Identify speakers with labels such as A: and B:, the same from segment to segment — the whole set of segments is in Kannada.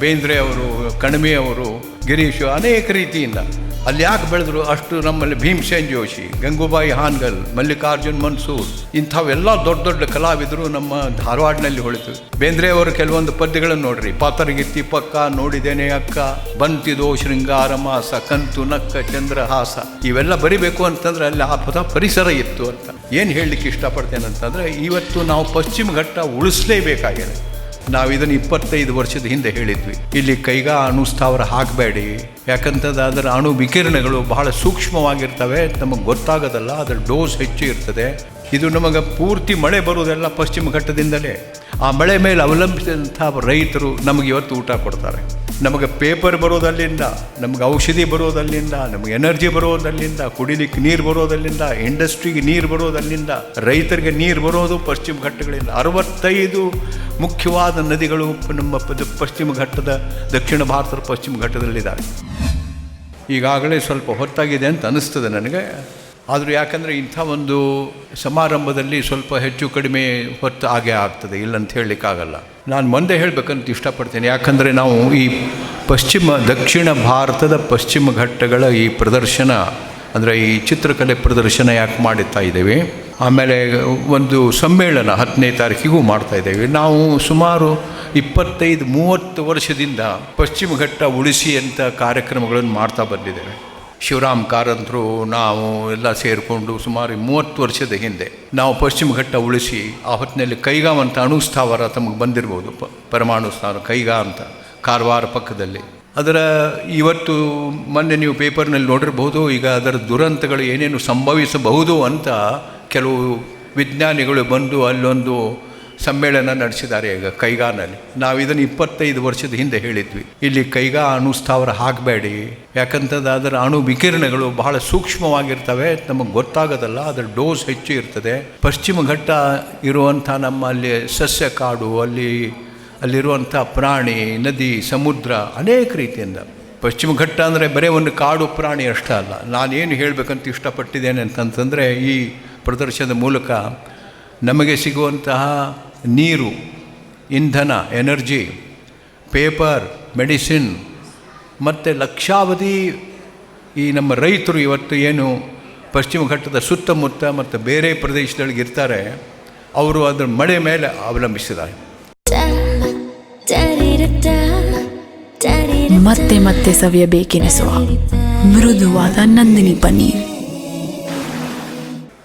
A: ಬೇಂದ್ರೆ ಅವರು ಕಣಿವೆ ಅವರು, ಗಿರೀಶು ಅನೇಕ ರೀತಿಯಿಂದ. ಅಲ್ಲಿ ಯಾಕೆ ಬೆಳೆದ್ರು ಅಷ್ಟು ನಮ್ಮಲ್ಲಿ ಭೀಮಸೇನ್ ಜೋಶಿ, ಗಂಗೂಬಾಯಿ ಹಾನ್ಗಲ್, ಮಲ್ಲಿಕಾರ್ಜುನ್ ಮನ್ಸೂರ್ ಇಂಥವೆಲ್ಲ ದೊಡ್ಡ ದೊಡ್ಡ ಕಲಾವಿದರು ನಮ್ಮ ಧಾರವಾಡನಲ್ಲಿ ಹೊಳಿತು. ಬೇಂದ್ರೆ ಅವರು ಕೆಲವೊಂದು ಪದ್ಯಗಳನ್ನು ನೋಡ್ರಿ. ಪಾತರಗಿತ್ತಿ ಪಕ್ಕ, ನೋಡಿದೇನೆ ಅಕ್ಕ, ಬಂತಿದೋ ಶೃಂಗಾರ ಮಾಸ ಕಂತು ನಕ್ಕ, ಚಂದ್ರಹಾಸ. ಇವೆಲ್ಲ ಬರಿಬೇಕು ಅಂತಂದ್ರೆ ಅಲ್ಲಿ ಆ ಪದ ಪರಿಸರ ಇತ್ತು ಅಂತ. ಏನು ಹೇಳಲಿಕ್ಕೆ ಇಷ್ಟಪಡ್ತೇನೆ ಅಂತಂದ್ರೆ, ಇವತ್ತು ನಾವು ಪಶ್ಚಿಮ ಘಟ್ಟ ಉಳಿಸ್ಲೇಬೇಕಾಗಿದೆ. ನಾವು ಇದನ್ನು ಇಪ್ಪತ್ತೈದು ವರ್ಷದ ಹಿಂದೆ ಹೇಳಿದ್ವಿ. ಇಲ್ಲಿ ಕೈಗಾ ಅಣು ಸ್ಥಾವರ ಹಾಕಬೇಡಿ. ಯಾಕಂತಂದ್ರೆ ಅದರ ಅಣು ವಿಕಿರಣಗಳು ಬಹಳ ಸೂಕ್ಷ್ಮವಾಗಿರ್ತವೆ ನಮಗೆ ಗೊತ್ತಾಗೋದಲ್ಲ, ಅದರ ಡೋಸ್ ಹೆಚ್ಚು ಇರ್ತದೆ. ಇದು ನಮಗೆ ಪೂರ್ತಿ ಮಳೆ ಬರುವುದೆಲ್ಲ ಪಶ್ಚಿಮ ಘಟ್ಟದಿಂದಲೇ. ಆ ಮಳೆ ಮೇಲೆ ಅವಲಂಬಿಸಿದಂಥ ರೈತರು ನಮಗೆ ಇವತ್ತು ಊಟ ಕೊಡ್ತಾರೆ. ನಮಗೆ ಪೇಪರ್ ಬರೋದಲ್ಲಿಂದ, ನಮಗೆ ಔಷಧಿ ಬರೋದಲ್ಲಿಂದ, ನಮಗೆ ಎನರ್ಜಿ ಬರೋದಲ್ಲಿಂದ, ಕುಡಿಲಿಕ್ಕೆ ನೀರು ಬರೋದಲ್ಲಿಂದ ಇಂಡಸ್ಟ್ರಿಗೆ ನೀರು ಬರೋದಲ್ಲಿಂದ, ರೈತರಿಗೆ ನೀರು ಬರೋದು ಪಶ್ಚಿಮ ಘಟ್ಟಗಳಿಂದ. ಅರವತ್ತೈದು ಮುಖ್ಯವಾದ ನದಿಗಳು ನಮ್ಮ ಪಶ್ಚಿಮ ಘಟ್ಟದ, ದಕ್ಷಿಣ ಭಾರತದ ಪಶ್ಚಿಮ ಘಟ್ಟದಲ್ಲಿದ್ದಾವೆ. ಈಗಾಗಲೇ ಸ್ವಲ್ಪ ಹೊತ್ತಾಗಿದೆ ಅಂತ ಅನಿಸ್ತದೆ ನನಗೆ. ಆದರೂ ಯಾಕಂದರೆ ಇಂಥ ಒಂದು ಸಮಾರಂಭದಲ್ಲಿ ಸ್ವಲ್ಪ ಹೆಚ್ಚು ಕಡಿಮೆ ಹೊತ್ತು ಆಗೇ ಆಗ್ತದೆ, ಇಲ್ಲಂತ ಹೇಳಲಿಕ್ಕಾಗಲ್ಲ. ನಾನು ಮುಂದೆ ಹೇಳಬೇಕಂತ ಇಷ್ಟಪಡ್ತೇನೆ. ಯಾಕಂದರೆ ನಾವು ಈ ಪಶ್ಚಿಮ, ದಕ್ಷಿಣ ಭಾರತದ ಪಶ್ಚಿಮ ಘಟ್ಟಗಳ ಈ ಪ್ರದರ್ಶನ, ಅಂದರೆ ಈ ಚಿತ್ರಕಲೆ ಪ್ರದರ್ಶನ ಯಾಕೆ ಮಾಡುತ್ತಾ ಇದ್ದೇವೆ? ಆಮೇಲೆ ಒಂದು ಸಮ್ಮೇಳನ ಹತ್ತನೇ ತಾರೀಕಿಗೂ ಮಾಡ್ತಾ ಇದ್ದೇವೆ. ನಾವು ಸುಮಾರು ಇಪ್ಪತ್ತೈದು, ಮೂವತ್ತು ವರ್ಷದಿಂದ ಪಶ್ಚಿಮ ಘಟ್ಟ ಉಳಿಸಿ ಅಂತ ಕಾರ್ಯಕ್ರಮಗಳನ್ನು ಮಾಡ್ತಾ ಬಂದಿದ್ದೇವೆ. ಶಿವರಾಮ್ ಕಾರಂತರು, ನಾವು ಎಲ್ಲ ಸೇರಿಕೊಂಡು ಸುಮಾರು ಮೂವತ್ತು ವರ್ಷದ ಹಿಂದೆ ನಾವು ಪಶ್ಚಿಮ ಘಟ್ಟ ಉಳಿಸಿ ಆ ಹೊತ್ತಿನಲ್ಲಿ ಕೈಗಾ ಅಂತ ಅಣು ಸ್ಥಾವರ ತಮಗೆ ಬಂದಿರ್ಬೋದು, ಪ ಪರಮಾಣು ಸ್ಥಾವರ, ಕೈಗಾ ಅಂತ ಕಾರವಾರ ಪಕ್ಕದಲ್ಲಿ. ಅದರ ಇವತ್ತು ಮೊನ್ನೆ ನೀವು ಪೇಪರ್ನಲ್ಲಿ ನೋಡಿರಬಹುದು ಈಗ ಅದರ ದುರಂತಗಳು ಏನೇನು ಸಂಭವಿಸಬಹುದು ಅಂತ ಕೆಲವು ವಿಜ್ಞಾನಿಗಳು ಬಂದು ಅಲ್ಲೊಂದು ಸಮ್ಮೇಳನ ನಡೆಸಿದ್ದಾರೆ ಈಗ ಕೈಗಾನಲ್ಲಿ. ನಾವು ಇದನ್ನು ಇಪ್ಪತ್ತೈದು ವರ್ಷದ ಹಿಂದೆ ಹೇಳಿದ್ವಿ. ಇಲ್ಲಿ ಕೈಗಾ ಅಣು ಸ್ಥಾವರ ಹಾಕಬೇಡಿ. ಯಾಕಂತಂದ್ರೆ ಅದರ ಅಣು ವಿಕಿರಣಗಳು ಬಹಳ ಸೂಕ್ಷ್ಮವಾಗಿರ್ತವೆ. ನಮಗೆ ಗೊತ್ತಾಗೋದಲ್ಲ, ಅದರ ಡೋಸ್ ಹೆಚ್ಚು ಇರ್ತದೆ. ಪಶ್ಚಿಮ ಘಟ್ಟ ಇರುವಂಥ ನಮ್ಮಲ್ಲಿ ಸಸ್ಯ ಕಾಡು, ಅಲ್ಲಿ, ಅಲ್ಲಿರುವಂಥ ಪ್ರಾಣಿ, ನದಿ, ಸಮುದ್ರ, ಅನೇಕ ರೀತಿಯಿಂದ. ಪಶ್ಚಿಮ ಘಟ್ಟ ಅಂದರೆ ಬರೀ ಒಂದು ಕಾಡು ಪ್ರಾಣಿ ಅಷ್ಟೇ ಅಲ್ಲ. ನಾನೇನು ಹೇಳಬೇಕಂತ ಇಷ್ಟಪಟ್ಟಿದ್ದೇನೆ ಅಂತಂತಂದರೆ ಈ ಪ್ರದರ್ಶನದ ಮೂಲಕ ನಮಗೆ ಸಿಗುವಂತಹ ನೀರು ಇಂಧನ ಎನರ್ಜಿ ಪೇಪರ್ ಮೆಡಿಸಿನ್ ಮತ್ತು ಲಕ್ಷಾವಧಿ ಈ ನಮ್ಮ ರೈತರು ಇವತ್ತು ಏನು ಪಶ್ಚಿಮ ಘಟ್ಟದ ಸುತ್ತಮುತ್ತ ಮತ್ತು ಬೇರೆ ಪ್ರದೇಶದೊಳಗೆ ಇರ್ತಾರೆ ಅವರು ಅದರ ಮಳೆ ಮೇಲೆ ಅವಲಂಬಿಸಿದ್ದಾರೆ.
B: ಮತ್ತೆ ಮತ್ತೆ ಸವಿಯಬೇಕೆನಿಸುವ ಮೃದುವಾದ ನಂದಿನಿ ಪನ್ನೀರ್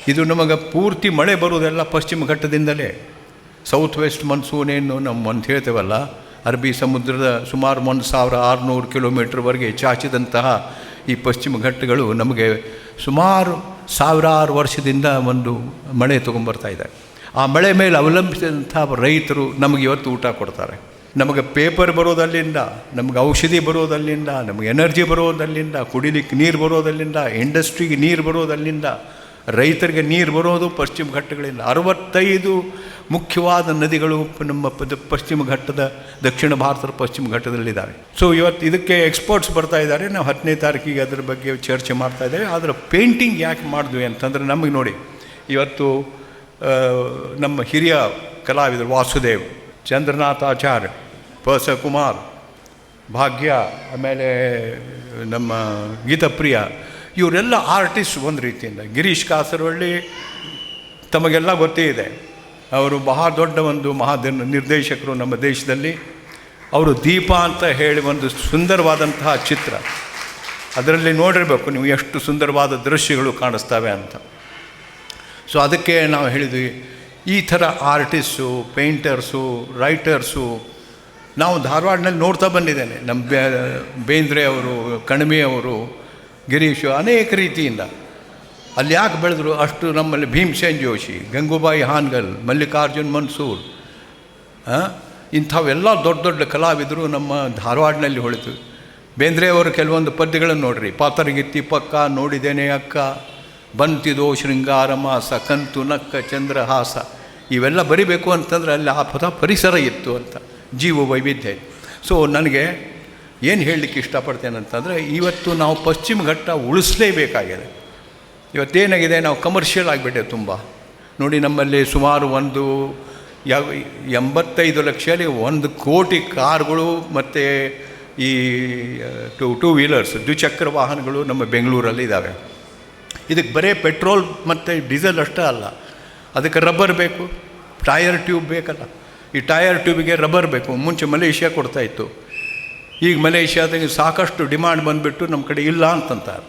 A: ಇದು ನಮಗೆ ಪೂರ್ತಿ ಮಳೆ ಬರುವುದೆಲ್ಲ ಪಶ್ಚಿಮ ಘಟ್ಟದಿಂದಲೇ. ಸೌತ್ ವೆಸ್ಟ್ ಮನ್ಸೂನ್ ಏನು ನಮ್ಮ ಅಂತ ಹೇಳ್ತೇವಲ್ಲ? ಅರಬ್ಬಿ ಸಮುದ್ರದ ಸುಮಾರು ಒಂದು ಸಾವಿರ ಆರುನೂರು ಕಿಲೋಮೀಟ್ರ್ವರೆಗೆ ಚಾಚಿದಂತಹ ಈ ಪಶ್ಚಿಮ ಘಟ್ಟಗಳು ನಮಗೆ ಸುಮಾರು ಸಾವಿರಾರು ವರ್ಷದಿಂದ ಒಂದು ಮಳೆ ತೊಗೊಂಬರ್ತಾ ಇದೆ. ಆ ಮಳೆ ಮೇಲೆ ಅವಲಂಬಿಸಿದಂಥ ರೈತರು ನಮಗೆ ಇವತ್ತು ಊಟ ಕೊಡ್ತಾರೆ. ನಮಗೆ ಪೇಪರ್ ಬರೋದಲ್ಲಿಂದ, ನಮಗೆ ಔಷಧಿ ಬರೋದಲ್ಲಿಂದ, ನಮಗೆ ಎನರ್ಜಿ ಬರೋದಲ್ಲಿಂದ, ಕುಡಿಲಿಕ್ಕೆ ನೀರು ಬರೋದಲ್ಲಿಂದ ಇಂಡಸ್ಟ್ರಿಗೆ ನೀರು ಬರೋದಲ್ಲಿಂದ ರೈತರಿಗೆ ನೀರು ಬರೋದು ಪಶ್ಚಿಮ ಘಟ್ಟಗಳಿಂದ. ಅರವತ್ತೈದು ಮುಖ್ಯವಾದ ನದಿಗಳು ನಮ್ಮ ಪಶ್ಚಿಮ ಘಟ್ಟದ, ದಕ್ಷಿಣ ಭಾರತದ ಪಶ್ಚಿಮ ಘಟ್ಟದಲ್ಲಿದ್ದಾವೆ. ಸೊ ಇವತ್ತು ಇದಕ್ಕೆ ಎಕ್ಸ್ಪರ್ಟ್ಸ್ ಬರ್ತಾ ಇದ್ದಾರೆ. ನಾವು ಹತ್ತನೇ ತಾರೀಕಿಗೆ ಅದರ ಬಗ್ಗೆ ಚರ್ಚೆ ಮಾಡ್ತಾ ಇದ್ದೇವೆ. ಅದರ ಪೇಂಟಿಂಗ್ ಯಾಕೆ ಮಾಡಿದ್ವಿ ಅಂತಂದರೆ ನಮಗೆ ನೋಡಿ, ಇವತ್ತು ನಮ್ಮ ಹಿರಿಯ ಕಲಾವಿದರು ವಾಸುದೇವ್ ಚಂದ್ರನಾಥಾಚಾರ್ಯ ಪ ಸ ಕುಮಾರ್ ಭಾಗ್ಯ, ಆಮೇಲೆ ನಮ್ಮ ಗೀತಪ್ರಿಯ, ಇವರೆಲ್ಲ ಆರ್ಟಿಸ್ಟ್ ಒಂದು ರೀತಿಯಿಂದ. ಗಿರೀಶ್ ಕಾಸರವಳ್ಳಿ ತಮಗೆಲ್ಲ ಗೊತ್ತೇ ಇದೆ. ಅವರು ಬಹಳ ದೊಡ್ಡ ಒಂದು ಮಹಾ ನಿರ್ದೇಶಕರು ನಮ್ಮ ದೇಶದಲ್ಲಿ. ಅವರು ದೀಪ ಅಂತ ಹೇಳಿ ಒಂದು ಸುಂದರವಾದಂತಹ ಚಿತ್ರ. ಅದರಲ್ಲಿ ನೋಡಿರಬೇಕು ನೀವು ಎಷ್ಟು ಸುಂದರವಾದ ದೃಶ್ಯಗಳು ಕಾಣಿಸ್ತವೆ ಅಂತ. ಸೊ ಅದಕ್ಕೆ ನಾವು ಹೇಳಿದ್ವಿ, ಈ ಥರ ಆರ್ಟಿಸ್ಟು ಪೇಂಟರ್ಸು ರೈಟರ್ಸು ನಾವು ಧಾರವಾಡನಲ್ಲಿ ನೋಡ್ತಾ ಬಂದಿದ್ದೇನೆ. ನಮ್ಮ ಬೇಂದ್ರೆ ಅವರು ಕಣಿವೆ ಅವರು, ಗಿರೀಶು, ಅನೇಕ ರೀತಿಯಿಂದ. ಅಲ್ಲಿ ಯಾಕೆ ಬೆಳೆದ್ರು ಅಷ್ಟು ನಮ್ಮಲ್ಲಿ ಭೀಮಸೇನ್ ಜೋಶಿ, ಗಂಗೂಬಾಯಿ ಹಾನ್ಗಲ್, ಮಲ್ಲಿಕಾರ್ಜುನ್ ಮನ್ಸೂರ್? ಇಂಥವೆಲ್ಲ ದೊಡ್ಡ ದೊಡ್ಡ ಕಲಾವಿದರು ನಮ್ಮ ಧಾರವಾಡನಲ್ಲಿ ಹೊಳಿತು. ಬೇಂದ್ರೆಯವರು ಕೆಲವೊಂದು ಪದ್ಯಗಳನ್ನು ನೋಡ್ರಿ. ಪಾತರಗಿತ್ತಿ ಪಕ್ಕ ನೋಡಿದೇನೆ ಅಕ್ಕ, ಬಂತಿದೋ ಶೃಂಗಾರ ಮಾಸ ಕಂತು ನಕ್ಕ ಚಂದ್ರಹಾಸ. ಇವೆಲ್ಲ ಬರಿಬೇಕು ಅಂತಂದ್ರೆ ಅಲ್ಲಿ ಆ ಪದ ಪರಿಸರ ಇತ್ತು ಅಂತ, ಜೀವ ವೈವಿಧ್ಯ ಸೊ ನನಗೆ ಏನು ಹೇಳಲಿಕ್ಕೆ ಇಷ್ಟಪಡ್ತೇನೆ ಅಂತಂದರೆ, ಇವತ್ತು ನಾವು ಪಶ್ಚಿಮ ಘಟ್ಟ ಉಳಿಸಲೇಬೇಕಾಗಿದೆ. ಇವತ್ತೇನಾಗಿದೆ ನಾವು ಕಮರ್ಷಿಯಲ್ ಆಗಿಬಿಟ್ಟೆ ತುಂಬ. ನೋಡಿ ನಮ್ಮಲ್ಲಿ ಸುಮಾರು ಒಂದು ಯಾವ ಎಂಬತ್ತೈದು ಲಕ್ಷದಲ್ಲಿ ಒಂದು ಕೋಟಿ ಕಾರ್ಗಳು ಮತ್ತು ಈ ಟೂ ಟೂ ವೀಲರ್ಸ್, ದ್ವಿಚಕ್ರ ವಾಹನಗಳು ನಮ್ಮ ಬೆಂಗಳೂರಲ್ಲಿ ಇದ್ದಾವೆ ಇದಕ್ಕೆ ಬರೀ ಪೆಟ್ರೋಲ್ ಮತ್ತು ಡೀಸೆಲ್ ಅಷ್ಟೇ ಅಲ್ಲ. ಅದಕ್ಕೆ ರಬ್ಬರ್ ಬೇಕು, ಟಯರ್ ಟ್ಯೂಬ್ ಬೇಕಲ್ಲ. ಈ ಟಯರ್ ಟ್ಯೂಬಿಗೆ ರಬ್ಬರ್ ಬೇಕು. ಮುಂಚೆ ಮಲೇಷ್ಯಾ ಕೊಡ್ತಾಯಿತ್ತು ಈಗ ಮಲೇಷ್ಯಾದಾಗ ಸಾಕಷ್ಟು ಡಿಮಾಂಡ್ ಬಂದುಬಿಟ್ಟು ನಮ್ಮ ಕಡೆ ಇಲ್ಲ ಅಂತಂತಾರೆ.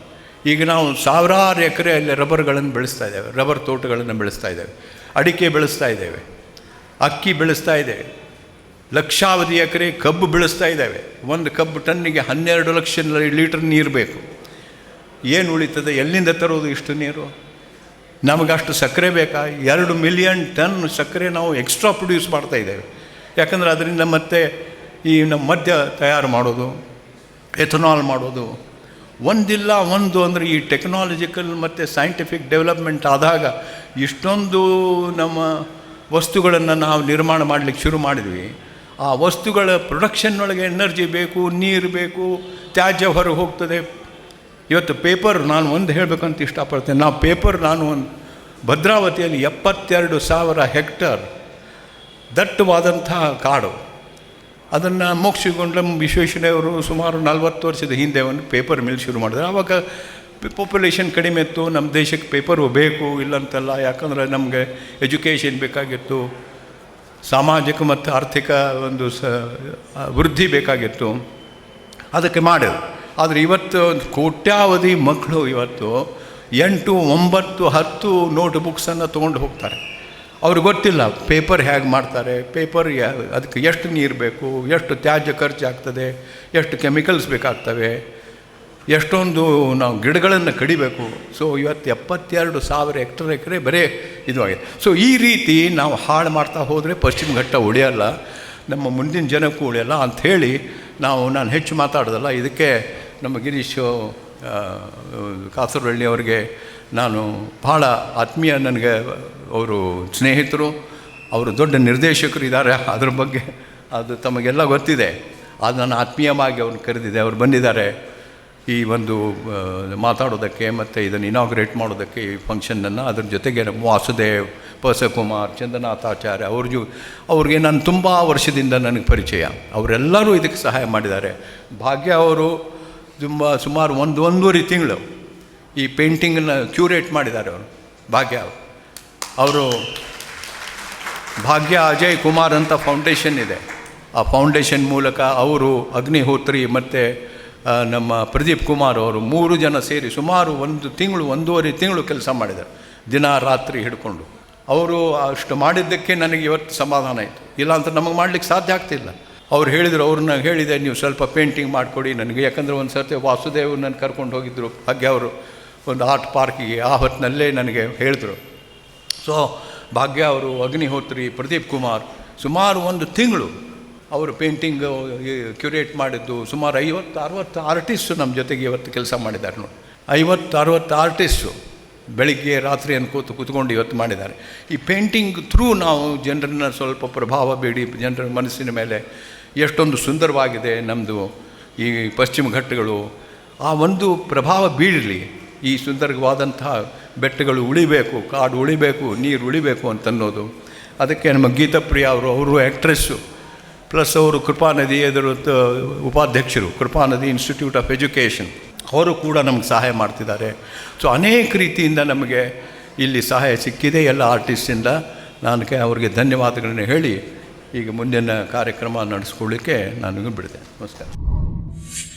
A: ಈಗ ನಾವು ಸಾವಿರಾರು ಎಕರೆಯಲ್ಲಿ ರಬ್ಬರ್ಗಳನ್ನು ಬೆಳೆಸ್ತಾ ಇದ್ದೇವೆ. ರಬ್ಬರ್ ತೋಟಗಳನ್ನು ಬೆಳೆಸ್ತಾ ಇದ್ದೇವೆ. ಅಡಿಕೆ ಬೆಳೆಸ್ತಾ ಇದ್ದೇವೆ. ಅಕ್ಕಿ ಬೆಳೆಸ್ತಾ ಇದ್ದೇವೆ. ಲಕ್ಷಾವಧಿ ಎಕರೆ ಕಬ್ಬು ಬೆಳೆಸ್ತಾ ಇದ್ದೇವೆ. ಒಂದು ಕಬ್ಬು ಟನ್ನಿಗೆ ಹನ್ನೆರಡು ಲಕ್ಷ ಲೀಟರ್ ನೀರು ಬೇಕು. ಏನು ಉಳಿತದೆ? ಎಲ್ಲಿಂದ ತರೋದು ಇಷ್ಟು ನೀರು? ನಮಗಷ್ಟು ಸಕ್ಕರೆ ಬೇಕಾ? ಎರಡು ಮಿಲಿಯನ್ ಟನ್ ಸಕ್ಕರೆ ನಾವು ಎಕ್ಸ್ಟ್ರಾ ಪ್ರೊಡ್ಯೂಸ್ ಮಾಡ್ತಾ ಇದ್ದೇವೆ. ಯಾಕಂದರೆ ಅದರಿಂದ ಮತ್ತೆ ಈ ನಮ್ಮ ಮದ್ಯ ತಯಾರು ಮಾಡೋದು, ಎಥನಾಲ್ ಮಾಡೋದು ಒಂದಿಲ್ಲ, ಒಂದು ಅಂದರೆ ಈ ಟೆಕ್ನಾಲಜಿಕಲ್ ಮತ್ತು ಸೈಂಟಿಫಿಕ್ ಡೆವಲಪ್ಮೆಂಟ್ ಆದಾಗ ಇಷ್ಟೊಂದು ನಮ್ಮ ವಸ್ತುಗಳನ್ನು ನಾವು ನಿರ್ಮಾಣ ಮಾಡಲಿಕ್ಕೆ ಶುರು ಮಾಡಿದ್ವಿ. ಆ ವಸ್ತುಗಳ ಪ್ರೊಡಕ್ಷನ್ ಒಳಗೆ ಎನರ್ಜಿ ಬೇಕು, ನೀರು ಬೇಕು, ತ್ಯಾಜ್ಯ ಹೊರ ಹೋಗ್ತದೆ. ಇವತ್ತು ಪೇಪರ್ ನಾನು ಒಂದು ಹೇಳಬೇಕಂತ ಇಷ್ಟಪಡ್ತೇನೆ. ನಾವು ಪೇಪರ್ ನಾನು ಒಂದು ಭದ್ರಾವತಿಯಲ್ಲಿ ಎಪ್ಪತ್ತೆರಡು ಸಾವಿರ ಹೆಕ್ಟರ್ ದಟ್ಟವಾದಂತಹ ಕಾಡು. ಅದನ್ನು ಮೋಕ್ಷಗೊಂಡ ವಿಶ್ವೇಶ್ವರಯ್ಯವರು ಸುಮಾರು ನಲ್ವತ್ತು ವರ್ಷದ ಹಿಂದೆ ಒಂದು ಪೇಪರ್ ಮಿಲ್ ಶುರು ಮಾಡಿದ್ರು. ಆವಾಗ ಪಾಪ್ಯುಲೇಷನ್ ಕಡಿಮೆ ಇತ್ತು ನಮ್ಮ ದೇಶಕ್ಕೆ ಪೇಪರು ಬೇಕು ಇಲ್ಲಂತಲ್ಲ, ಯಾಕಂದರೆ ನಮಗೆ ಎಜುಕೇಷನ್ ಬೇಕಾಗಿತ್ತು, ಸಾಮಾಜಿಕ ಮತ್ತು ಆರ್ಥಿಕ ಒಂದು ಸ ವೃದ್ಧಿ ಬೇಕಾಗಿತ್ತು. ಅದಕ್ಕೆ ಮಾಡಿದ್ರು. ಆದರೆ ಇವತ್ತು ಕೋಟ್ಯಾವಧಿ ಮಕ್ಕಳು ಇವತ್ತು ಎಂಟು, ಒಂಬತ್ತು, ಹತ್ತು ನೋಟ್ ಬುಕ್ಸನ್ನು ತೊಗೊಂಡು ಹೋಗ್ತಾರೆ. ಅವ್ರಿಗೆ ಗೊತ್ತಿಲ್ಲ ಪೇಪರ್ ಹೇಗೆ ಮಾಡ್ತಾರೆ ಪೇಪರ್ ಅದಕ್ಕೆ ಎಷ್ಟು ನೀರು ಬೇಕು, ಎಷ್ಟು ತ್ಯಾಜ್ಯ ಖರ್ಚಾಗ್ತದೆ, ಎಷ್ಟು ಕೆಮಿಕಲ್ಸ್ ಬೇಕಾಗ್ತವೆ, ಎಷ್ಟೊಂದು ನಾವು ಗಿಡಗಳನ್ನು ಕಡಿಬೇಕು. ಸೊ ಇವತ್ತು ಎಪ್ಪತ್ತೆರಡು ಸಾವಿರ ಹೆಕ್ಟರ್ ಎಕರೆ ಬರೀ ಇದು ಆಗಿದೆ ಸೊ ಈ ರೀತಿ ನಾವು ಹಾಳು ಮಾಡ್ತಾ ಹೋದರೆ ಪಶ್ಚಿಮ ಘಟ್ಟ ಉಳಿಯಲ್ಲ, ನಮ್ಮ ಮುಂದಿನ ಜನಕ್ಕೂ ಉಳಿಯಲ್ಲ ಅಂಥೇಳಿ ನಾವು ನಾನು ಹೆಚ್ಚು ಮಾತಾಡೋದಲ್ಲ, ಇದಕ್ಕೆ ನಮ್ಮ ಗಿರೀಶ್ ಕಾಸರಹಳ್ಳಿ ಅವರಿಗೆ ನಾನು ಭಾಳ ಆತ್ಮೀಯ ನನಗೆ ಅವರು ಸ್ನೇಹಿತರು, ಅವರು ದೊಡ್ಡ ನಿರ್ದೇಶಕರು ಇದ್ದಾರೆ. ಅದ್ರ ಬಗ್ಗೆ ಅದು ತಮಗೆಲ್ಲ ಗೊತ್ತಿದೆ. ಅದು ನಾನು ಆತ್ಮೀಯವಾಗಿ ಅವ್ರನ್ನ ಕರೆದಿದೆ. ಅವ್ರು ಬಂದಿದ್ದಾರೆ ಈ ಒಂದು ಮಾತಾಡೋದಕ್ಕೆ ಮತ್ತು ಇದನ್ನು ಇನಾಗ್ರೇಟ್ ಮಾಡೋದಕ್ಕೆ ಈ ಫಂಕ್ಷನನ್ನು ಅದ್ರ ಜೊತೆಗೆ ವಾಸುದೇವ್ ಪಸಕುಮಾರ್ ಚಂದ್ರನಾಥಾಚಾರ್ಯ ಅವ್ರ ಜೊ ಅವ್ರಿಗೆ ನಾನು ತುಂಬ ವರ್ಷದಿಂದ ನನಗೆ ಪರಿಚಯ. ಅವರೆಲ್ಲರೂ ಇದಕ್ಕೆ ಸಹಾಯ ಮಾಡಿದ್ದಾರೆ. ಭಾಗ್ಯ ಅವರು ತುಂಬ ಸುಮಾರು ಒಂದು ಒಂದೂವರೆ ತಿಂಗಳು ಈ ಪೇಂಟಿಂಗನ್ನು ಕ್ಯೂರೇಟ್ ಮಾಡಿದ್ದಾರೆ ಅವರು, ಭಾಗ್ಯ ಅವರು. ಭಾಗ್ಯ ಅಜಯ್ ಕುಮಾರ್ ಅಂತ ಫೌಂಡೇಶನ್ ಇದೆ. ಆ ಫೌಂಡೇಶನ್ ಮೂಲಕ ಅವರು, ಅಗ್ನಿಹೋತ್ರಿ ಮತ್ತು ನಮ್ಮ ಪ್ರದೀಪ್ ಕುಮಾರ್ ಅವರು ಮೂರು ಜನ ಸೇರಿ ಸುಮಾರು ಒಂದು ತಿಂಗಳು, ಒಂದೂವರೆ ತಿಂಗಳು ಕೆಲಸ ಮಾಡಿದ್ದಾರೆ, ದಿನ ರಾತ್ರಿ ಹಿಡ್ಕೊಂಡು. ಅವರು ಅಷ್ಟು ಮಾಡಿದ್ದಕ್ಕೆ ನನಗೆ ಇವತ್ತು ಸಮಾಧಾನ ಆಯಿತು. ಇಲ್ಲಾಂತ ನಮಗೆ ಮಾಡಲಿಕ್ಕೆ ಸಾಧ್ಯ ಆಗ್ತಿಲ್ಲ. ಅವ್ರು ಹೇಳಿದರು, ಅವ್ರನ್ನ ಹೇಳಿದೆ, ನೀವು ಸ್ವಲ್ಪ ಪೇಂಟಿಂಗ್ ಮಾಡಿಕೊಡಿ ನನಗೆ. ಯಾಕಂದರೆ ಒಂದು ಸರ್ತಿ ವಾಸುದೇವ್ ನನ್ನ ಕರ್ಕೊಂಡು ಹೋಗಿದ್ದರು ಭಾಗ್ಯ ಅವರು ಒಂದು ಆರ್ಟ್ ಪಾರ್ಕಿಗೆ ಆ ಹೊತ್ತಿನಲ್ಲೇ ನನಗೆ ಹೇಳಿದರು. ಸೊ ಭಾಗ್ಯ ಅವರು, ಅಗ್ನಿಹೋತ್ರಿ ಪ್ರದೀಪ್ ಕುಮಾರ್, ಸುಮಾರು ಒಂದು ತಿಂಗಳು ಅವರು ಪೇಂಟಿಂಗ್ ಕ್ಯೂರೇಟ್ ಮಾಡಿದ್ದು, ಸುಮಾರು ಐವತ್ತು, ಅರವತ್ತು ಆರ್ಟಿಸ್ಟು ನಮ್ಮ ಜೊತೆಗೆ ಇವತ್ತು ಕೆಲಸ ಮಾಡಿದ್ದಾರೆ ನೋಡಿ. ಐವತ್ತು, ಅರವತ್ತು ಆರ್ಟಿಸ್ಟು ಬೆಳಿಗ್ಗೆ ರಾತ್ರಿ ಅನ್ಕೋತು ಕೂತ್ಕೊಂಡು ಇವತ್ತು ಮಾಡಿದ್ದಾರೆ. ಈ ಪೇಂಟಿಂಗ್ ಥ್ರೂ ನಾವು ಜನರನ್ನ ಸ್ವಲ್ಪ ಪ್ರಭಾವ ಬೀಡಿ ಜನರ ಮನಸ್ಸಿನ ಮೇಲೆ ಎಷ್ಟೊಂದು ಸುಂದರವಾಗಿದೆ ನಮ್ಮದು ಈ ಪಶ್ಚಿಮ ಘಟ್ಟಗಳು. ಆ ಒಂದು ಪ್ರಭಾವ ಬೀಳಲಿ ಈ ಸುಂದರವಾದಂತಹ ಬೆಟ್ಟಗಳು ಉಳಿಬೇಕು, ಕಾಡು ಉಳಿಬೇಕು, ನೀರು ಉಳಿಬೇಕು ಅಂತನ್ನೋದು. ಅದಕ್ಕೆ ನಮ್ಮ ಗೀತಾಪ್ರಿಯ ಅವರು ಅವರು ಆ್ಯಕ್ಟ್ರೆಸ್ಸು ಪ್ಲಸ್ ಅವರು ಕೃಪಾನದಿ ಎದುರು ತ- ಉಪಾಧ್ಯಕ್ಷರು, ಕೃಪಾನದಿ ಇನ್ಸ್ಟಿಟ್ಯೂಟ್ ಆಫ್ ಎಜುಕೇಷನ್ ಅವರು ಕೂಡ ನಮ್ಗೆ ಸಹಾಯ ಮಾಡ್ತಿದ್ದಾರೆ. ಸೊ ಅನೇಕ ರೀತಿಯಿಂದ ನಮಗೆ ಇಲ್ಲಿ ಸಹಾಯ ಸಿಕ್ಕಿದೆ. ಎಲ್ಲ ಆರ್ಟಿಸ್ಟಿಂದ ನಾನು ಅವ್ರಿಗೆ ಧನ್ಯವಾದಗಳನ್ನು ಹೇಳಿ ಈಗ ಮುಂದಿನ ಕಾರ್ಯಕ್ರಮ ನಡೆಸ್ಕೊಳ್ಳಿಕ್ಕೆ ನಾನು ಬಿಡಿದೆ ನಮಸ್ಕಾರ.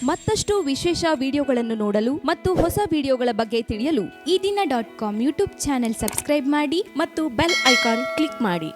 C: ಮತ್ತಷ್ಟು ವಿಶೇಷ ವಿಡಿಯೋಗಳನ್ನು ನೋಡಲು ಮತ್ತು ಹೊಸ ವಿಡಿಯೋಗಳ ಬಗ್ಗೆ ತಿಳಿಯಲು
D: ಈ ದಿನ dot com YouTube channel subscribe ಮಾಡಿ ಮತ್ತು ಬೆಲ್ ಐಕಾನ್ ಕ್ಲಿಕ್ ಮಾಡಿ.